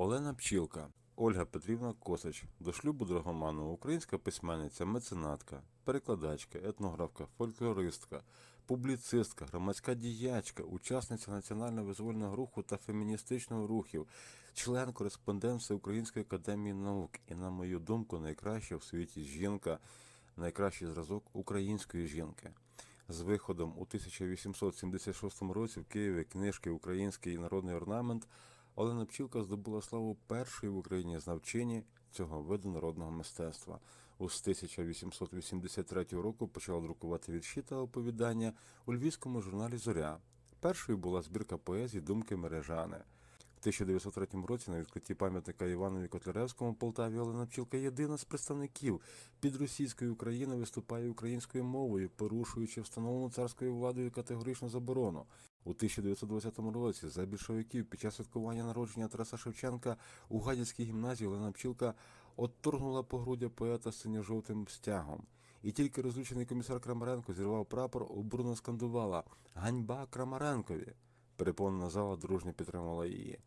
Олена Пчілка, Ольга Петрівна Косач, до шлюбу Драгоманова, українська письменниця, меценатка, перекладачка, етнографка, фольклористка, публіцистка, громадська діячка, учасниця національно-визвольного руху та феміністичного рухів, член кореспондент Всеукраїнської академії наук. І, на мою думку, найкраща в світі жінка, найкращий зразок української жінки. З виходом у 1876 році в Києві книжки Український народний орнамент Олена Пчілка здобула славу першої в Україні знавчині цього виду народного мистецтва. У з 1883 року почала друкувати вірші та оповідання у львівському журналі Зоря. Першою була збірка поезії Думки Мережани. В 1903 році на відкритті пам'ятника Іванові Котляревському Полтаві Олена Пчілка єдина з представників під російської України виступає українською мовою, порушуючи встановлену царською владою категоричну заборону. У 1920 році за більшовиків під час святкування народження Тараса Шевченка у Гадяцькій гімназії Олена Пчілка отторгнула погруддя поета синьо-жовтим стягом. І тільки розлючений комісар Крамаренко зірвав прапор, обурно скандувала Ганьба Крамаренкові. Переповнена зала дружньо підтримала її.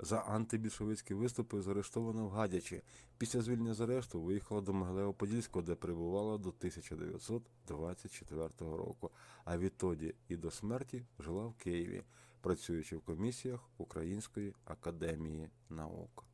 За антибільшовицькі виступи заарештована в Гадячі. Після звільнення з арешту виїхала до Могилево-Подільського, де перебувала до 1924 року. А відтоді і до смерті жила в Києві, працюючи в комісіях Української академії наук.